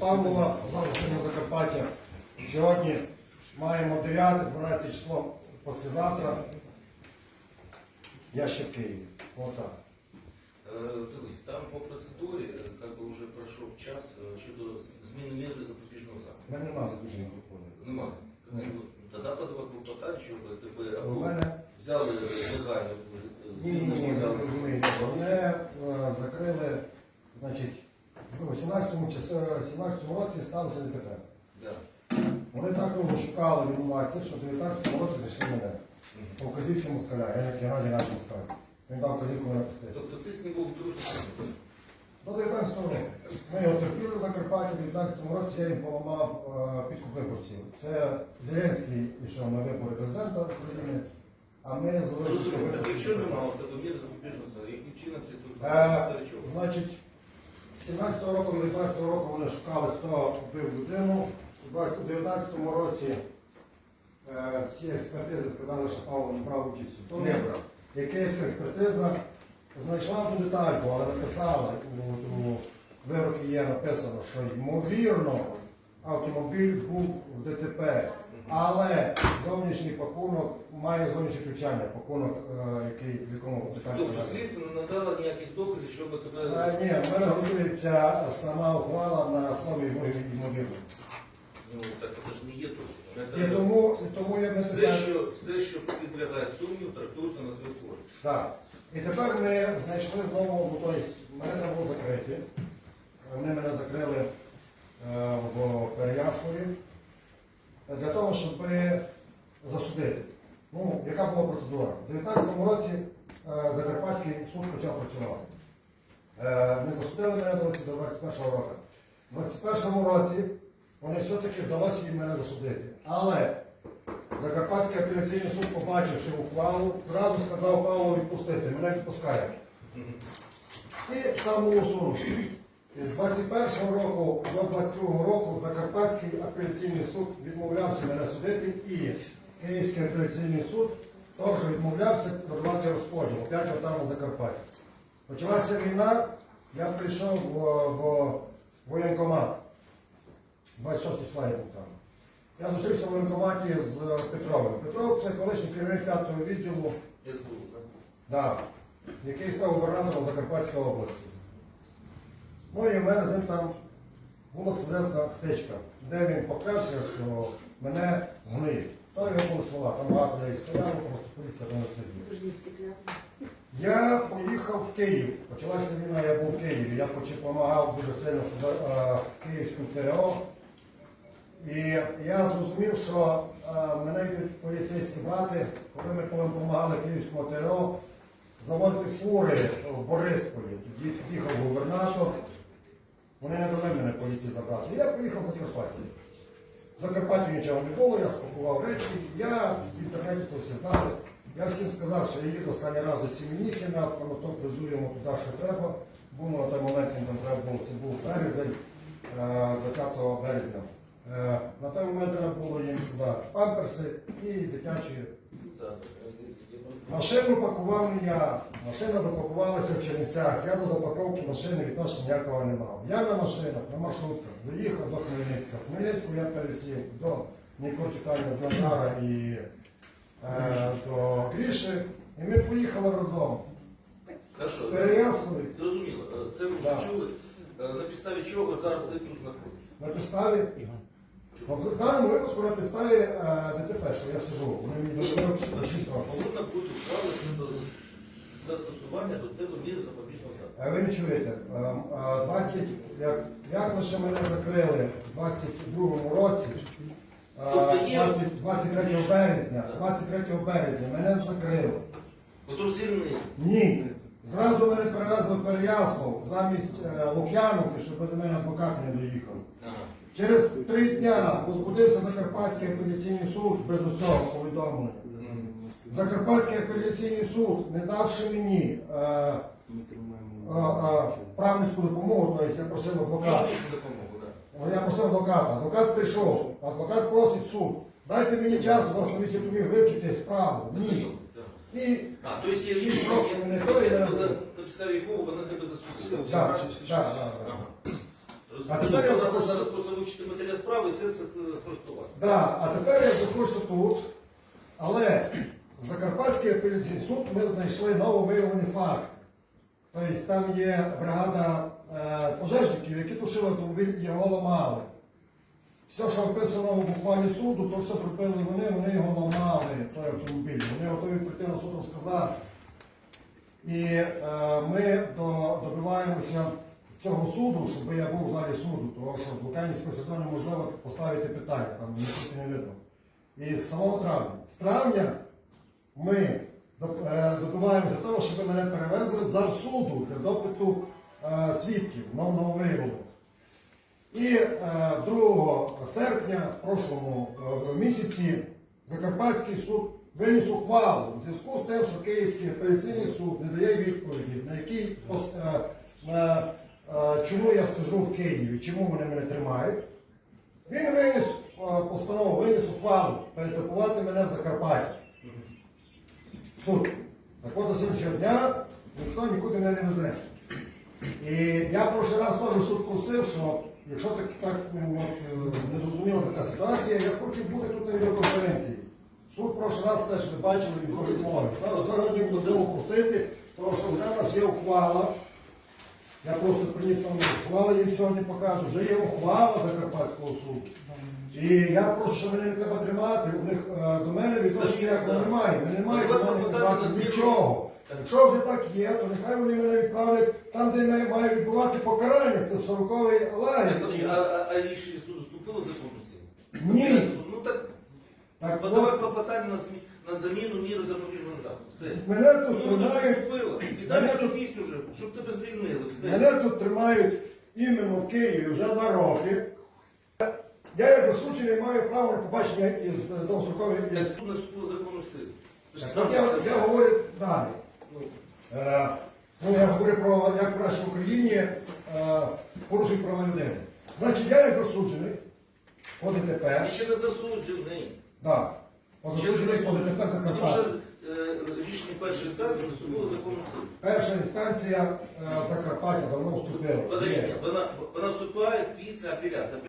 Павлова, залишення Закарпаття. Сьогодні маємо 9-12 число послезавтра. Я ще в Києві. Отак. Е, Дивись, там по процедурі, е, как би вже пройшов час е, щодо зміни міри запобіжного У заходу. мене немає заключення проходу. Нема. Тоді подавай клопотання, щоб тебе або мене взяли легально. е, ні, ні, ні, розумієте. Вони е, закрили, значить, в 18-му 17-му році сталося ДТП. Да. Вони так довго шукали винуватця, що в 19-му році знайшли мене. По вказівці москаля, я на кіраді наш москаль. Він дав вказівку мене пустити. Тобто ти з ним був дружбою? До 19 року. Ми його терпіли в Закарпатті, в 19 році я їм поламав е, підкуп виборців. Це Зеленський йшов на вибори президента України, а ми зробили Розумію, так якщо немає у міри запобіжного заходу, яким чином ти тут Е. Значить, з 17 року, 19 року вони шукали, хто вбив людину. У 19 році е, всі експертизи сказали, що Павло не брав участь у тому. Не брав. І київська експертиза знайшла ту детальку, але написала, у, у вирокі є написано, що ймовірно автомобіль був в ДТП, але зовнішній пакунок має зовнішнє включання, пакунок, е, який в якому деталька. Тобто слідство не надало ніяких доказів, щоб тебе... Е, Ні, в мене готується сама ухвала на основі ймовірно. Ну, так це ж не є тут. І тому, і тому я не Все, що, все, що підлягає сумніву, трактується на твою користь. Так. І тепер ми знайшли знову, ну, тобто, мене там було закриті. Вони мене закрили е, в Переяславі для того, щоб засудити. Ну, яка була процедура? У 2019 році е, Закарпатський суд почав працювати. Не засудили мене до 21 року. У 21 році вони все-таки вдалося їм мене засудити. Але Закарпатський апеляційний суд, побачивши ухвалу, зразу сказав Павлу відпустити, мене відпускає. І самоусунувся. І з 21 року до 22 року Закарпатський апеляційний суд відмовлявся мене судити і Київський апеляційний суд теж відмовлявся продавати розподіл, опять там на Закарпатті. Почалася війна, я прийшов в, в воєнкомат. 26 числа я був там. Я зустрівся в воєнкоматі з Петровим. Петров це колишній керівник п'ятого відділу, СБУ, да, який став губернатором Закарпатської області. Ну і в мене з ним там була словесна стечка, де він поклявся, що мене згниють. То його були слова, там багато людей стояло, просто поліція там не слідує. Я поїхав в Київ. Почалася війна, я був в Києві. Я допомагав дуже сильно е, Київському ТРО. І я зрозумів, що е, мене йдуть поліцейські брати, коли ми допомагали Київському ТРО заводити фури в Борисполі. Тоді їхав губернатор. Вони не дали мене поліції забрати. Я поїхав в Закарпаття. В Закарпатті нічого не було, я спакував речі. Я в інтернеті то всі знали. Я всім сказав, що я їду останній раз до Сім'їхіна, в Конотоп везуємо туди, що треба. Був на той момент, він там треба було, це був березень, е, 20 березня. Е, На той момент треба було їм туди памперси і дитячі. Машину пакував не я, машина запакувалася в Чернівцях. Я до запаковки машини відношення ніякого не мав. Я на машинах, на маршрутках доїхав до Хмельницька. В Хмельницьку я пересів до Нікорчука з Назара і е, до Гріші. І ми поїхали разом. Хорошо. Переяславі Зрозуміло. Е, Це ви вже Да. чули. Е, На підставі чого зараз ти тут знаходишся? на підставі. В даному випадку на підставі е, ДТП, що я сижу. Вони мені Ні, до Повинна бути ухвала щодо застосування до тебе міри запобіжного заходу. А Ви не чуєте, Ем, 20, як, як лише мене закрили в 22-му році, а, Тобто є- 20, 23 березня, 23 березня мене закрили. Потім. Ні. Зразу мене перевезли в Переяслав замість е, Лук'яновки, щоб до мене адвокат не доїхав. Ага. Через три дня возбудився Закарпатський апеляційний суд без усього повідомлення. Закарпатський апеляційний суд, не давши мені е, е, е, правницьку допомогу, тобто я просив адвоката. Так. Я просив адвоката. Адвокат прийшов. Адвокат просить суд. Дайте мені час, у вас на 8 днів вивчити справу. Ні. І А, то есть рішення, не то, і не підставі якого вона тебе засудила. так, так, так. А тепер я зараз просто вивчити матеріал справи і це все спростувати. Да, а тепер я знаходжуся тут, але в Закарпатський апеляційний суд ми знайшли нововиявлені факти. Тобто там є бригада е, пожежників, які тушили автомобіль і його ламали. Все, що описано в ухвалі суду, то все зробили вони, вони його ламали, той автомобіль. Вони готові прийти на суд розказати. І е, ми до, добиваємося цього суду, щоб я був в залі суду, тому що в Луканівському сезоні можливо поставити питання, там не видно. І з самого травня. З травня ми е, добиваємося того, щоб мене перевезли в зал суду для допиту е, свідків нового вияву. І е, 2 серпня в прошлому е, місяці Закарпатський суд виніс ухвалу в зв'язку з тим, що Київський апеляційний суд не дає відповіді, на який е, на, е, чому я сижу в Києві, чому вони мене тримають. Він виніс постанову, виніс ухвалу перетипувати мене в Закарпаття. Суд. Так от до сьогоднішнього дня ніхто нікуди мене не везе. І я в прошлий раз теж суд просив, що якщо так, так ну, е, незрозуміла така ситуація, я хочу бути тут на відеоконференції. Суд в прошлий раз теж ви бачили, він ходить мови. Сьогодні буду знову просити, тому що вже у нас є ухвала. Я просто приніс там ухвалу, їм сьогодні покажу. Вже є ухвала Закарпатського суду. І я прошу, що мене не треба тримати. У них е, до мене відношення ніякого немає. Ми не маємо до мене казати нічого. Якщо вже так є, то нехай вони мене відправлять там, де має- має відбувати покарання. Це в 40-й Так, лагері. а, а, а рішення суду вступило в законну силу? Ні. Ну так, Так, подавай от, клопотання на, змі- на заміну міри запобіжного заходу. Все. мене тут Ну, тримають. вступило. І далі Мене тут- уже, щоб тебе звільнили. Все. Мене тут тримають іменно в Києві вже два роки. Я як засуджений маю право на побачення із е, довгостроковим Так із суд в. Ти ж Так, сам от я, сказав. я говорю далі. Ну, Е, ну, я говорю про як в нашій Україні е, порушують права людини. Значить, я як засуджений по ДТП, Ти ще не засуджений. Да, по засуджений по ДТП Закарпаття. е, рішення першої інстанції вступило в законну. Перша інстанція е, Закарпаття давно вступила. Є. вона, вона вступає після апеляції.